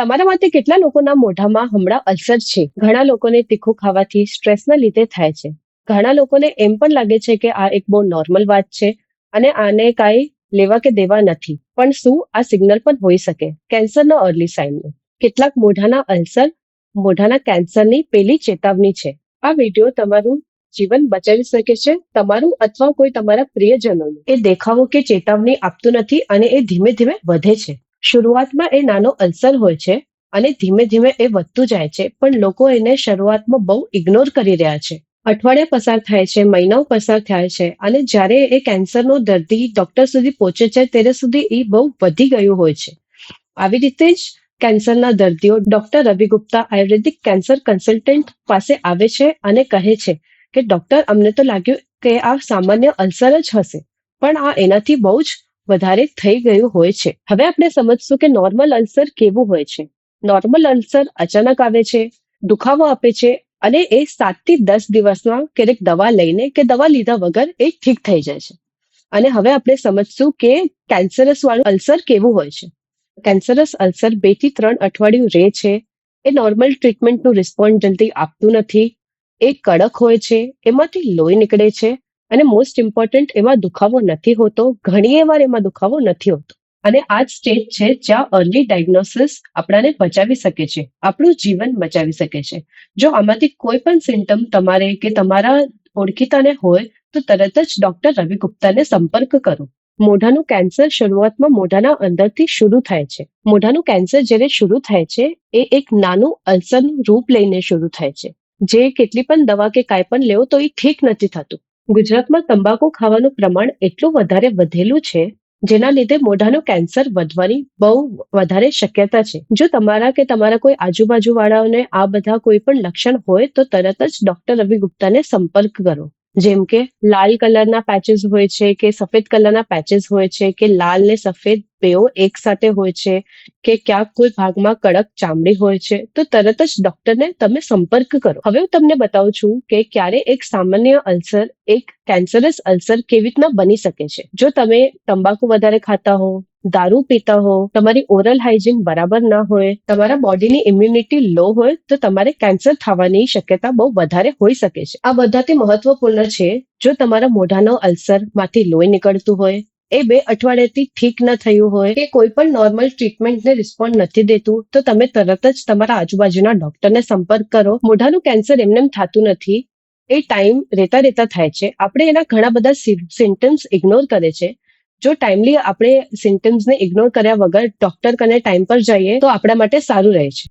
તમારામાંથી કેટલા લોકોના મોઢામાં હમણાં અલ્સર છે? ઘણા લોકોને તીખું ખાવાથી સ્ટ્રેસના લીધે થાય છે. ઘણા લોકોને એમ પણ લાગે છે કે આ એક બહુ નોર્મલ વાત છે અને આને કાંઈ લેવા કે દેવા નથી. પણ શું આ સિગ્નલ પણ હોઈ શકે? કેન્સરનો અર્લી સાઇનનો કેટલાક મોઢાના અલ્સર, મોઢાના કેન્સરની પેલી ચેતવણી છે. આ વીડિયો તમારું જીવન બચાવી શકે છે, તમારું અથવા કોઈ તમારા પ્રિયજનોનું. એ દેખાવો કે ચેતવણી આપતું નથી અને એ ધીમે ધીમે વધે છે. શરૂઆતમાં એ નાનો અલ્સર હોય છે અને ધીમે ધીમે એ વધતું જાય છે, પણ લોકો એને શરૂઆતમાં બહુ ઇગ્નોર કરી રહ્યા છે. અઠવાડિયા પસાર થાય છે, મહિનાઓ પસાર થાય છે અને જ્યારે એ કેન્સરનો દર્દી ડોક્ટર સુધી પહોંચે છે, ત્યારે સુધી એ બહુ વધી ગયું હોય છે. આવી રીતે જ કેન્સરના દર્દીઓ doctor Ravi Gupta Ayurvedic cancer consultant પાસે આવે છે અને કહે છે કે ડોક્ટર અમને તો લાગ્યું કે આ સામાન્ય અલ્સર જ હશે, પણ આ એનાથી બહુ જ વધારે થઈ ગયું હોય છે. હવે આપણે સમજશું કે નોર્મલ અલ્સર કેવું હોય છે. નોર્મલ અલ્સર અચાનક આવે છે, દુખાવો આપે છે અને એ સાતથી દસ દિવસમાં ક્યારેક દવા લઈને કે દવા લીધા વગર એ ઠીક થઈ જાય છે. અને હવે આપણે સમજશું કે કેન્સરસ વાળું અલ્સર કેવું હોય છે. કેન્સરસ અલ્સર બેથી ત્રણ અઠવાડિયું રહે છે. એ નોર્મલ ટ્રીટમેન્ટનું રિસ્પોન્સ જલ્દી આપતું નથી. એ કડક હોય છે. એમાંથી લોહી નીકળે છે. અને મોસ્ટ ઇમ્પોર્ટન્ટ એમાં દુખાવો નથી હોતો. ઘણી વાર એમાં દુખાવો નથી હોતો. અને આ જ સ્ટેજ છે જ્યાં અર્લી ડાયગ્નોસિસ આપણાને બચાવી શકે છે. આપણું જીવન બચાવી શકે છે. જો આમાંથી કોઈ પણ સિમ્ટમ તમારે કે તમારા ઓળખીતાને હોય, તો તરત જ ડોક્ટર રવિ ગુપ્તાને સંપર્ક કરો. મોઢાનું કેન્સર શરૂઆતમાં મોઢાના અંદરથી શરૂ થાય છે. મોઢાનું કેન્સર જ્યારે શરૂ થાય છે, એ એક નાનું અલ્સરનું રૂપ લઈને શરૂ થાય છે. જે કેટલી પણ દવા કે કાંઈ પણ લેવો તો એ ઠીક નથી થતું. ગુજરાતમાં તંબાકુ ખાવાનું પ્રમાણ એટલું વધારે વધેલું છે, જેના લીધે મોઢાનું કેન્સર વધવાની બહુ વધારે શક્યતા છે. જો તમારા કે તમારા કોઈ આજુબાજુ વાળાઓને આ બધા કોઈ પણ લક્ષણ હોય તો તરત જ ડોક્ટર રવિ ગુપ્તાને સંપર્ક કરો. જેમ કે લાલ કલરના પેચીસ હોય છે કે સફેદ કલરના પેચીસ હોય છે કે લાલ ને સફેદ બેઓ એક સાથે હોય છે કે ક્યાંક કોઈ ભાગમાં કડક ચામડી હોય છે, તો તરત જ ડોક્ટરને તમે સંપર્ક કરો. હવે હું તમને બતાવું છું કે ક્યારે એક સામાન્ય અલ્સર, એક કેન્સરસ અલ્સર કેવી રીતના બની શકે છે. જો તમે તંબાકુ વધારે ખાતા હો, દારૂ પીતા હો, તમારી ઓરલ હાઇજીન બરાબર ના હોય, તમારા બોડીની ઇમ્યુનિટી લો હોય, તો તમારે કેન્સર થવાની શક્યતા બહુ વધારે હોઈ શકે છે. આ બધાથી મહત્વપૂર્ણ છે, જો તમારા મોઢાનો અલ્સરમાંથી લોહી નીકળતું હોય એ બે અઠવાડિયાથી ઠીક ન થયું હોય કે કોઈ પણ નોર્મલ ટ્રીટમેન્ટને રિસ્પોન્ડ નથી દેતું, તો તમે તરત જ તમારા આજુબાજુના ડોક્ટરને સંપર્ક કરો. મોઢાનું કેન્સર એમને થતું નથી. એ ટાઈમ રહેતા રહેતા થાય છે. આપણે એના ઘણા બધા સિમ્ટમ્સ ઇગ્નોર કરે છે. જો ટાઈમલી આપણે સિમ્ટમ્સને ઇગ્નોર કર્યા વગર ડોક્ટર કને ટાઈમ પર જઈએ, તો આપણા માટે સારું રહે છે.